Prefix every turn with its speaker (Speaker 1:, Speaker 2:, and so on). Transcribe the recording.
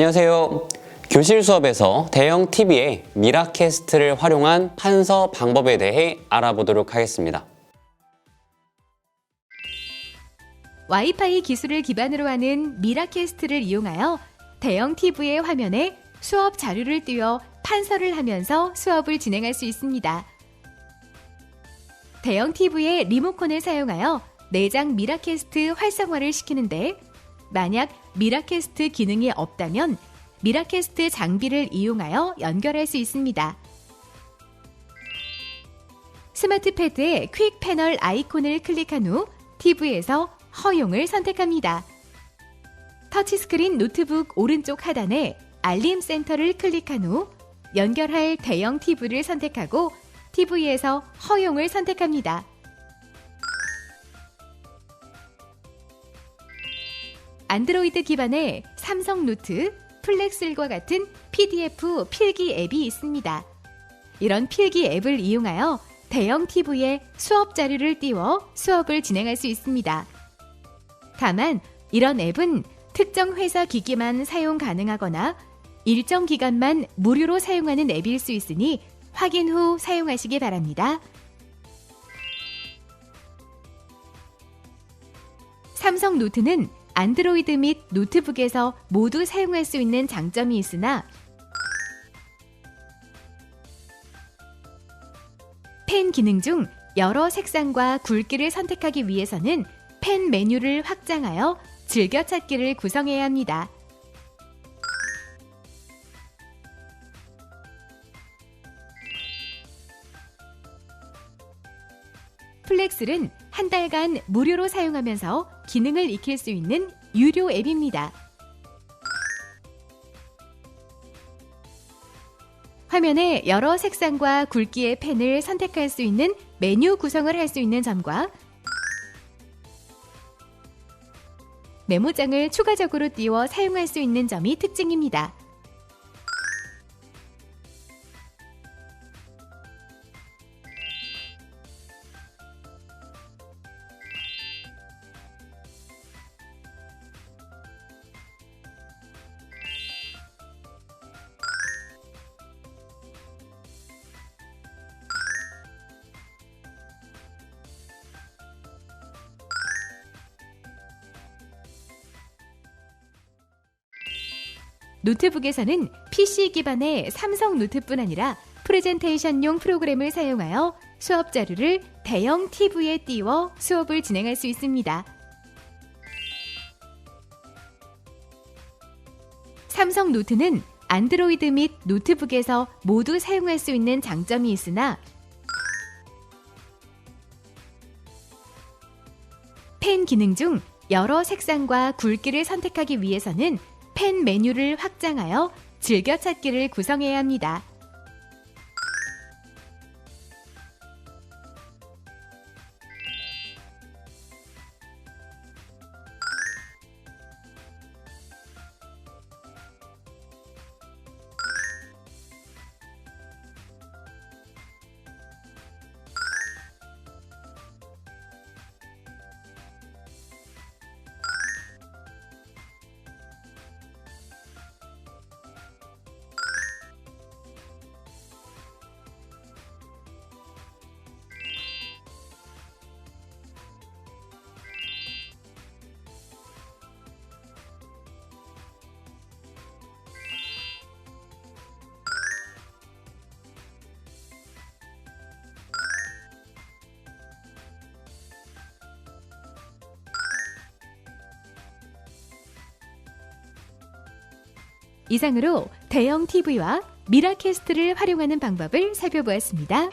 Speaker 1: 안녕하세요. 교실 수업에서 대형 TV에 미라캐스트를 활용한 판서 방법에 대해 알아보도록 하겠습니다.
Speaker 2: 와이파이 기술을 기반으로 하는 미라캐스트를 이용하여 대형 TV의 화면에 수업 자료를 띄워 판서를 하면서 수업을 진행할 수 있습니다. 대형 TV의 리모컨을 사용하여 내장 미라캐스트 활성화를 시키는데 만약 미라캐스트 기능이 없다면 미라캐스트 장비를 이용하여 연결할 수 있습니다. 스마트 패드의 퀵 패널 아이콘을 클릭한 후 TV에서 허용을 선택합니다. 터치스크린 노트북 오른쪽 하단에 알림 센터를 클릭한 후 연결할 대형 TV를 선택하고 TV에서 허용을 선택합니다. 안드로이드 기반의 삼성 노트, 플렉슬과 같은 PDF 필기 앱이 있습니다. 이런 필기 앱을 이용하여 대형 TV에 수업 자료를 띄워 수업을 진행할 수 있습니다. 다만 이런 앱은 특정 회사 기기만 사용 가능하거나 일정 기간만 무료로 사용하는 앱일 수 있으니 확인 후 사용하시기 바랍니다. 삼성 노트는 안드로이드 및 노트북에서 모두 사용할 수 있는 장점이 있으나 펜 기능 중 여러 색상과 굵기를 선택하기 위해서는 펜 메뉴를 확장하여 즐겨찾기를 구성해야 합니다. 플렉슬은 한 달간 무료로 사용하면서 기능을 익힐 수 있는 유료 앱입니다. 화면에 여러 색상과 굵기의 펜을 선택할 수 있는 메뉴 구성을 할 수 있는 점과 메모장을 추가적으로 띄워 사용할 수 있는 점이 특징입니다. 노트북에서는 PC 기반의 삼성 노트뿐 아니라 프레젠테이션용 프로그램을 사용하여 수업 자료를 대형 TV에 띄워 수업을 진행할 수 있습니다. 삼성 노트는 안드로이드 및 노트북에서 모두 사용할 수 있는 장점이 있으나 펜 기능 중 여러 색상과 굵기를 선택하기 위해서는 펜 메뉴를 확장하여 즐겨찾기를 구성해야 합니다. 이상으로 대형 TV와 미라캐스트를 활용하는 방법을 살펴보았습니다.